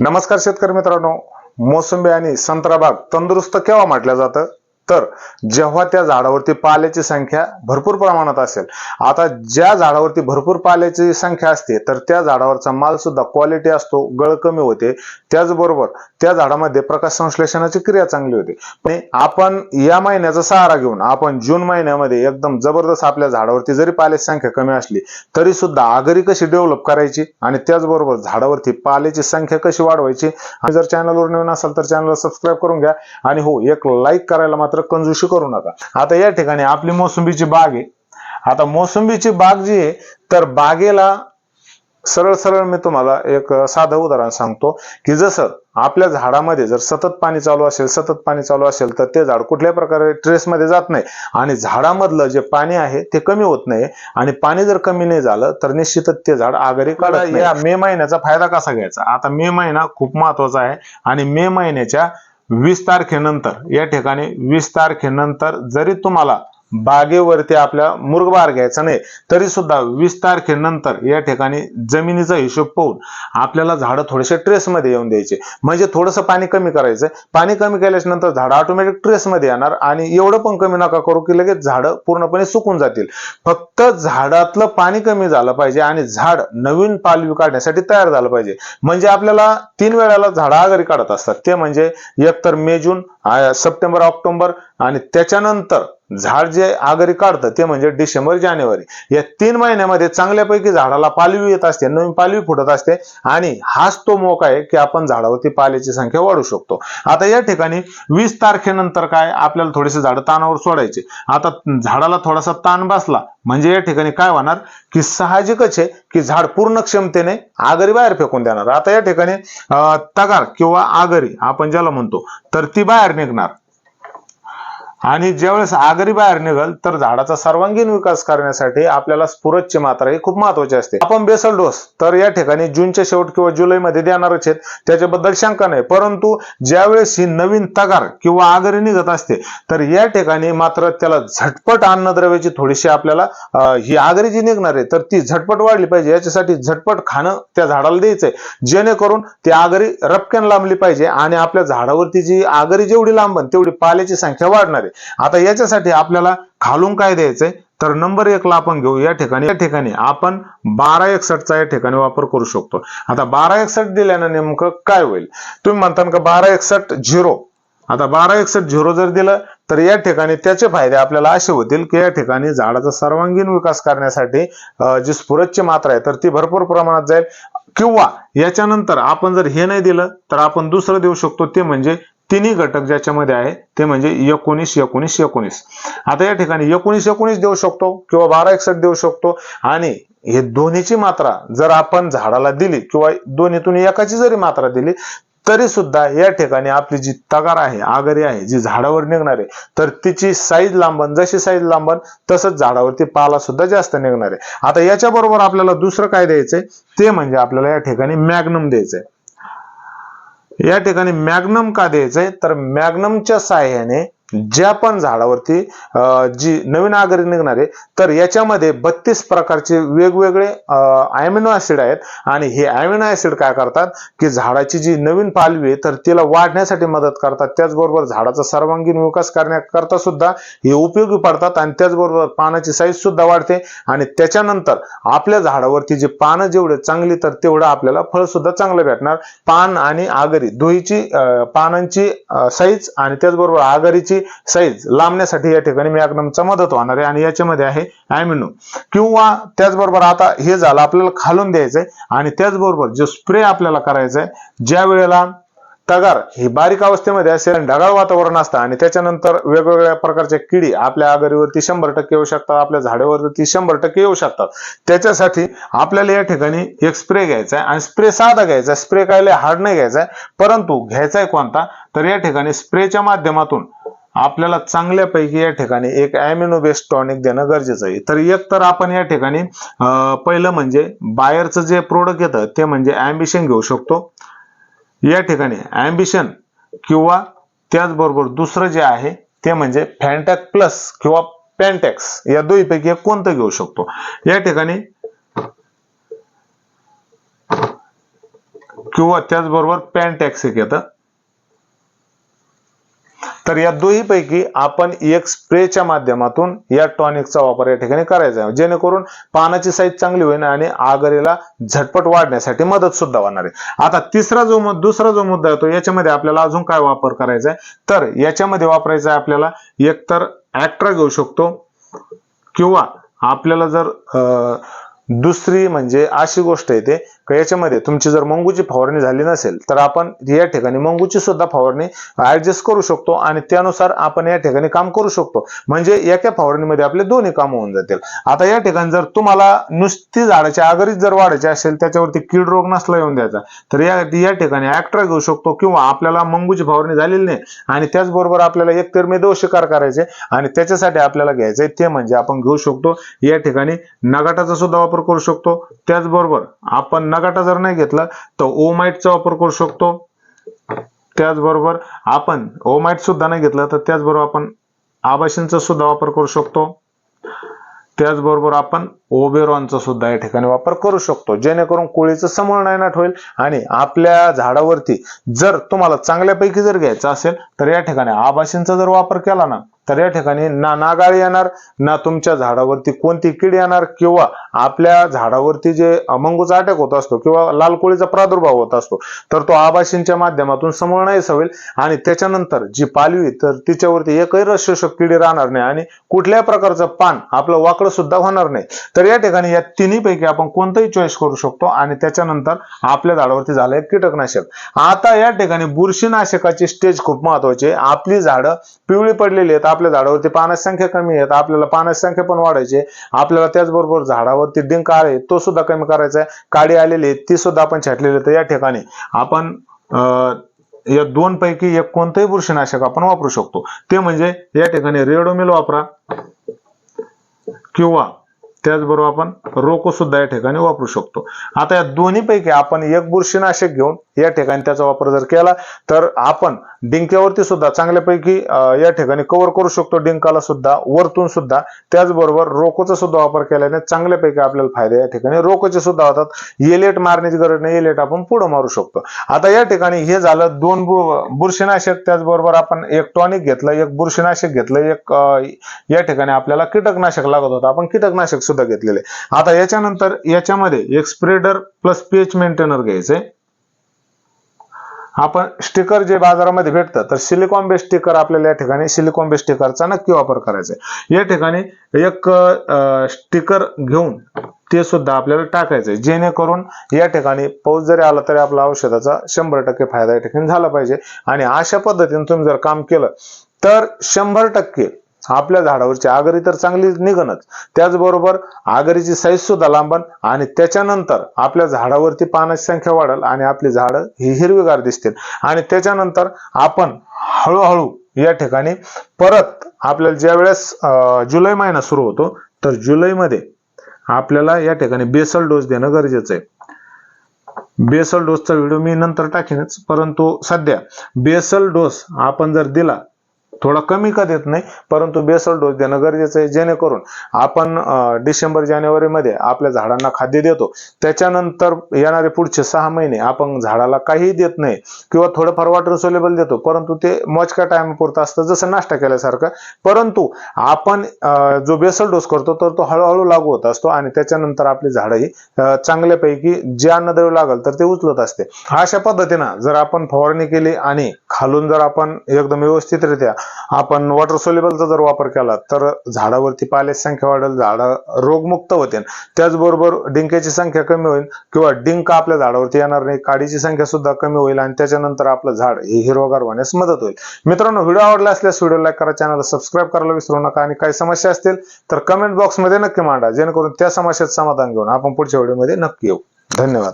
नमस्कार शेतकरी मित्रांनो मोसंबी आणि संत्रा बाग तंदुरुस्त केव्हा म्हटलं जातं? तर जेव्हा त्या झाडावरती पाल्याची संख्या भरपूर प्रमाणात असेल आता ज्या झाडावरती भरपूर पाल्याची संख्या असते तर त्या झाडावरचा माल सुद्धा क्वालिटी असतो गळ कमी होते. त्याचबरोबर त्या झाडामध्ये प्रकाश संश्लेषणाची क्रिया चांगली होते. पण आपण या महिन्याचा सहारा घेऊन आपण जून महिन्यामध्ये एकदम जबरदस्त आपल्या झाडावरती जरी पाल्याची संख्या कमी असली तरी सुद्धा आगरी कशी डेव्हलप करायची आणि त्याचबरोबर झाडावरती पाल्याची संख्या कशी वाढवायची आणि जर चॅनलवर नवीन असाल तर चॅनलला सबस्क्राईब करून घ्या. आणि हो एक लाईक करायला मात्र कंजूशी करू नका. आता या ठिकाणी आपली मोसंबीची बाग आहे. आता मोसंबीची बाग जी आहे तर बागेला सरळ सरळ मी तुम्हाला एक साधं उदाहरण सांगतो की जसं आपल्या झाडामध्ये जर सतत पाणी चालू असेल सतत पाणी चालू असेल तर ते झाड कुठल्याही प्रकारे ट्रेसमध्ये जात नाही. आणि झाडामधलं जे पाणी आहे ते कमी होत नाही. आणि पाणी जर कमी नाही झालं तर निश्चितच ते झाड आगरी काढत नाही. या मे महिन्याचा फायदा कसा घ्यायचा? आता मे महिना खूप महत्त्वाचा आहे. आणि मे महिन्याच्या वीस तारखेनंतर या ठिकाणी वीस तारखेनंतर जरी तुम्हाला बागेवरती आपल्या मुरगबार घ्यायचा नाही तरी सुद्धा वीस तारखेनंतर या ठिकाणी जमिनीचा हिशोब पाहून आपल्याला झाडं थोडेसे ट्रेसमध्ये येऊन द्यायचे. म्हणजे थोडंसं पाणी कमी करायचं पाणी कमी केल्याच्यानंतर झाडं ऑटोमॅटिक ट्रेसमध्ये येणार आणि एवढं पण कमी नका करू की लगेच झाडं पूर्णपणे सुकून जातील. फक्त झाडातलं पाणी कमी झालं पाहिजे आणि झाड नवीन पालवी काढण्यासाठी तयार झालं पाहिजे. म्हणजे आपल्याला तीन वेळाला झाडं आघारी काढत असतात. ते म्हणजे एकतर मे जून सप्टेंबर ऑक्टोबर आणि त्याच्यानंतर झाड जे आगरी काढतं ते म्हणजे डिसेंबर जानेवारी. या तीन महिन्यामध्ये चांगल्यापैकी झाडाला पालवी येत असते नवीन पालवी फुटत असते आणि हाच तो मोका आहे की आपण झाडावरती पाल्याची संख्या वाढू शकतो. आता या ठिकाणी वीस तारखेनंतर काय आपल्याला थोडेसे झाड तानावर सोडायचे. आता झाडाला थोडासा ताण बसला म्हणजे या ठिकाणी काय होणार की साहजिकच आहे की झाड पूर्ण क्षमतेने आगरी बाहेर फेकून देणार. आता या ठिकाणी तगार किंवा आगरी आपण ज्याला म्हणतो तर ती बाहेर निघणार. आणि ज्यावेळेस आगरी बाहेर निघल तर झाडाचा सर्वांगीण विकास करण्यासाठी आपल्याला स्फुरदची मात्रा ही खूप महत्वाची असते. आपण बेसल डोस तर या ठिकाणी जूनच्या शेवट किंवा जुलैमध्ये देणारच आहेत त्याच्याबद्दल शंका नाही. परंतु ज्यावेळेस ही नवीन तगार किंवा आगरी निघत असते तर या ठिकाणी मात्र त्याला झटपट अन्नद्रव्याची थोडीशी आपल्याला ही आगरी जी निघणार आहे तर ती झटपट वाढली पाहिजे. याच्यासाठी झटपट खाणं त्या झाडाला द्यायचंय. जेणेकरून ती आगरी रपक्यान लांबली पाहिजे आणि आपल्या झाडावरती जी आगरी जेवढी लांबन तेवढी पाल्याची संख्या वाढणार आहे आता याच्यासाठी आपल्याला खालून काय द्यायचंय? तर नंबर एक ला आपण घेऊ. या ठिकाणी या ठिकाणी आपण बारा एकसठचा या ठिकाणी वापर करू शकतो. आता बारा एकसठ दिल्यानं नेमकं काय होईल? तुम्ही म्हणता का बारा एकसठ झिरो? आता बारा एकसठ झिरो जर दिलं तर या ठिकाणी त्याचे फायदे आपल्याला असे होतील की या ठिकाणी झाडाचा सर्वांगीण विकास करण्यासाठी जी स्फुरतची मात्रा आहे तर ती भरपूर प्रमाणात जाईल. किंवा याच्यानंतर आपण जर हे नाही दिलं तर आपण दुसरं देऊ शकतो ते म्हणजे तिन्ही घटक ज्याच्यामध्ये आहे ते म्हणजे एकोणीस एकोणीस एकोणीस. आता या ठिकाणी एकोणीस एकोणीस देऊ शकतो किंवा बारा एकसठ देऊ शकतो. आणि हे दोन्हीची मात्रा जर आपण झाडाला दिली किंवा दोन्हीतून एकाची जरी मात्रा दिली तरी सुद्धा या ठिकाणी आपली जी तगार आहे आगरी आहे जी झाडावर निघणार आहे तर तिची साईज लांबन जशी साईज लांबन तसंच झाडावरती पाला सुद्धा जास्त निघणार आहे. आता याच्या बरोबर आपल्याला दुसरं काय द्यायचंय? ते म्हणजे आपल्याला या ठिकाणी मॅग्नम द्यायचंय. या ठिकाणी मॅग्नम का द्यायचंय? तर मॅग्नमच्या साह्याने ज्या पण झाडावरती जी नवीन आगरी निघणार आहे तर याच्यामध्ये बत्तीस प्रकारचे वेगवेगळे अॅमिनो ऍसिड आहेत. आणि हे अमिनो ऍसिड काय करतात? की झाडाची जी नवीन पालवी आहे तर तिला वाढण्यासाठी मदत करतात. त्याचबरोबर झाडाचा सर्वांगीण विकास करण्याकरता सुद्धा हे उपयोगी पडतात आणि त्याचबरोबर पानाची साईज सुद्धा वाढते. आणि त्याच्यानंतर आपल्या झाडावरती जे पानं जेवढे चांगली तर तेवढं आपल्याला फळ सुद्धा चांगलं भेटणार. पान आणि आगरी दोहीची पानांची साईज आणि त्याचबरोबर आगरीची साईज लांबण्यासाठी या ठिकाणी मॅग्नमचा मदत होणार आहे. आणि याच्यामध्ये आहे ॲमिनो किंवा त्याचबरोबर आता हे झालं आपल्याला खालून द्यायचंय. आणि त्याचबरोबर जो स्प्रे आपल्याला करायचा आहे ज्या वेळेला तगार ही बारीक अवस्थेमध्ये असेल आणि ढगाळ वातावरण असतं आणि त्याच्यानंतर वेगवेगळ्या प्रकारच्या किडी आपल्या आघाडीवरती शंभर टक्के येऊ शकतात आपल्या झाडावरती शंभर टक्के येऊ शकतात. त्याच्यासाठी आपल्याला या ठिकाणी एक स्प्रे घ्यायचा आहे आणि स्प्रे साधा घ्यायचा स्प्रे काय हार्ड नाही घ्यायचा आहे परंतु घ्यायचा आहे कोणता? तर या ठिकाणी स्प्रेच्या माध्यमातून आपल्याला चांगल्यापैकी या ठिकाणी एक अॅमिनो बेस्ड टॉनिक देणं गरजेचं आहे. तर एक तर आपण या ठिकाणी पहिलं म्हणजे बायरचं जे प्रोडक्ट येतं ते म्हणजे ॲम्बिशन घेऊ शकतो. या ठिकाणी ॲम्बिशन किंवा त्याचबरोबर दुसरं जे आहे ते म्हणजे फॅन्टॅक प्लस किंवा पॅन्टॅक्स या दोन्हीपैकी एक कोणतं घेऊ शकतो. या ठिकाणी किंवा त्याचबरोबर पॅन्टॅक्स एक येतं. तर या दोहीपैकी आपण एक स्प्रेच्या माध्यमातून या टॉनिकचा वापर या ठिकाणी करायचा आहे. जेणेकरून पानाची साईज चांगली होईल आणि आगरीला झटपट वाढण्यासाठी मदत सुद्धा होणार आहे. आता तिसरा जो दुसरा जो मुद्दा येतो याच्यामध्ये आपल्याला अजून काय वापर करायचा आहे? तर याच्यामध्ये वापरायचा आहे आपल्याला एकतर ऍक्ट्रा घेऊ शकतो किंवा आपल्याला जर दुसरी म्हणजे अशी गोष्ट येते याच्यामध्ये तुमची जर मंगूची फवारणी झाली नसेल तर आपण या ठिकाणी मंगूची सुद्धा फवारणी ऍडजस्ट करू शकतो आणि त्यानुसार आपण या ठिकाणी काम करू शकतो. म्हणजे एका फवारणीमध्ये आपले दोन्ही काम होऊन जातील. आता या ठिकाणी जर तुम्हाला नुसती झाडाच्या आगरीच जर वाढायची असेल त्याच्यावरती कीड रोग नसला येऊन द्यायचा तर या या ठिकाणी ऍक्ट्रा घेऊ शकतो किंवा आपल्याला मंगूची फवारणी झालेली नाही आणि त्याचबरोबर आपल्याला एक तर शिकार करायचे आणि त्याच्यासाठी आपल्याला घ्यायचंय ते म्हणजे आपण घेऊ शकतो. या ठिकाणी नगाटाचा सुद्धा वापर करू शकतो. त्याचबरोबर आपण नगाटा जर नाही घेतला तर ओमाइटचा वापर करू शकतो. त्याचबरोबर आपण ओमाइट सुद्धा नाही घेतलं तर त्याचबरोबर आपण आबाशींचा सुद्धा वापर करू शकतो. त्याचबरोबर आपण ओबेरॉनचा सुद्धा या ठिकाणी वापर करू शकतो. जेणेकरून कोळीचं समूळ नायनाट होईल आणि आपल्या झाडावरती जर तुम्हाला चांगल्यापैकी जर घ्यायचं असेल तर या ठिकाणी आभाशींचा जर वापर केला ना तर या ठिकाणी ना नागाळी येणार ना तुमच्या झाडावरती कोणती कीड येणार किंवा आपल्या झाडावरती जे अमंगूचा अटॅक होत असतो किंवा लाल कोळीचा प्रादुर्भाव होत असतो तर तो आभाशींच्या माध्यमातून समोर नाही होईल आणि त्याच्यानंतर जी पालवी तर तिच्यावरती एकही रसशोषक किडी राहणार नाही आणि कुठल्याही प्रकारचं पान आपलं वाकडं सुद्धा होणार नाही. तर या ठिकाणी या तिन्ही पैकी आपण कोणतंही चॉईस करू शकतो आणि त्याच्यानंतर आपल्या झाडावरती झालंय कीटकनाशक. आता या ठिकाणी बुरशीनाशकाची स्टेज खूप महत्वाची आहे. आपली झाडं पिवळी पडलेली आहेत आपल्या झाडावरती पानाची संख्या कमी आहेत आपल्याला पानाची संख्या पण वाढायची आपल्याला त्याचबरोबर झाडावरती डिंक आहे तो सुद्धा कमी करायचा आहे. काडी आलेली आहे ती सुद्धा आपण छाटलेली आहे तर या ठिकाणी आपण या दोन पैकी एक कोणतंही बुरशीनाशक आपण वापरू शकतो. ते म्हणजे या ठिकाणी रेडोमिल वापरा किंवा त्याचबरोबर आपण रोको सुद्धा या ठिकाणी वापरू शकतो. आता या दोन्ही पैकी आपण एक बुरशीनाशक घेऊन या ठिकाणी त्याचा वापर जर केला तर आपण डिंक्यावरती सुद्धा चांगल्यापैकी या ठिकाणी कव्हर करू शकतो. डिंकाला सुद्धा वरतून सुद्धा. त्याचबरोबर रोकोचा सुद्धा वापर केल्याने चांगल्यापैकी आपल्याला फायदे या ठिकाणी रोकोचे सुद्धा होतात. येलेट मारण्याची गरज नाही येलेट आपण पुढे मारू शकतो. आता या ठिकाणी हे झालं दोन बुरशीनाशक. त्याचबरोबर आपण एक टॉनिक घेतलं एक बुरशीनाशक घेतलं एक या ठिकाणी आपल्याला कीटकनाशक लागत होतं. आपण कीटकनाशक सुद्धा घेतलेले. आता याच्यानंतर याच्यामध्ये एक स्प्रेडर प्लस पीएच मेंटेनर घ्यायचंय. आपण स्टिकर जे बाजारामध्ये भेटतं तर सिलिकॉन बेस स्टिकर आपल्याला या ठिकाणी सिलिकॉन बेस स्टिकरचा नक्की वापर करायचा आहे. या ठिकाणी एक स्टिकर घेऊन ते सुद्धा आपल्याला टाकायचं आहे. जेणेकरून या ठिकाणी पाऊस जरी आला तरी आपला औषधाचा शंभर टक्के फायदा या ठिकाणी झाला पाहिजे. आणि अशा पद्धतीने तुम्ही जर काम केलं तर शंभर टक्के आपल्या झाडावरची आगरी तर चांगली निघणच. त्याचबरोबर आगरीची साईज सुद्धा लांबण आणि त्याच्यानंतर आपल्या झाडावरती पानाची संख्या वाढेल आणि आपली झाडं ही हिरवीगार दिसतील. आणि त्याच्यानंतर आपण हळूहळू या ठिकाणी परत आपल्याला ज्या वेळेस जुलै महिना सुरू होतो तर जुलैमध्ये आपल्याला या ठिकाणी बेसल डोस देणं गरजेचं आहे. बेसल डोसचा व्हिडिओ मी नंतर टाकीनच परंतु सध्या बेसल डोस आपण जर दिला थोडा कमी का देत नाही परंतु बेसल डोस देणं गरजेचं आहे जेणेकरून आपण डिसेंबर जानेवारीमध्ये आपल्या झाडांना खाद्य देतो. त्याच्यानंतर येणारे पुढचे सहा महिने आपण झाडाला काहीही देत नाही किंवा थोडंफार वॉटर सोलेबल देतो परंतु ते मोजक्या टाइम पुरतं असतं जसं नाश्ता केल्यासारखं. परंतु आपण जो बेसल डोस करतो तर तो हळूहळू लागू होत असतो आणि त्याच्यानंतर आपली झाडं ही चांगल्यापैकी जे अन्नद्रव्य लागल तर ते उचलत असते. अशा पद्धतीनं जर आपण फवारणी केली आणि खालून जर आपण एकदम व्यवस्थितरित्या आपण वॉटर सोल्युबलचा जर वापर केला तर झाडावरती पाल्याची संख्या वाढेल झाडं रोगमुक्त होतील. त्याचबरोबर डिंक्याची संख्या कमी होईल किंवा डिंक आपल्या झाडावरती येणार नाही काडीची संख्या सुद्धा कमी होईल आणि त्याच्यानंतर आपलं झाड हे हिरवगार होण्यास मदत होईल. मित्रांनो व्हिडिओ आवडला असल्यास व्हिडिओ लाईक करा चॅनलला सबस्क्राईब करायला विसरू नका आणि काही समस्या असतील तर कमेंट बॉक्समध्ये नक्की मांडा जेणेकरून त्या समस्येत समाधान घेऊन आपण पुढच्या व्हिडिओमध्ये नक्की येऊ. धन्यवाद.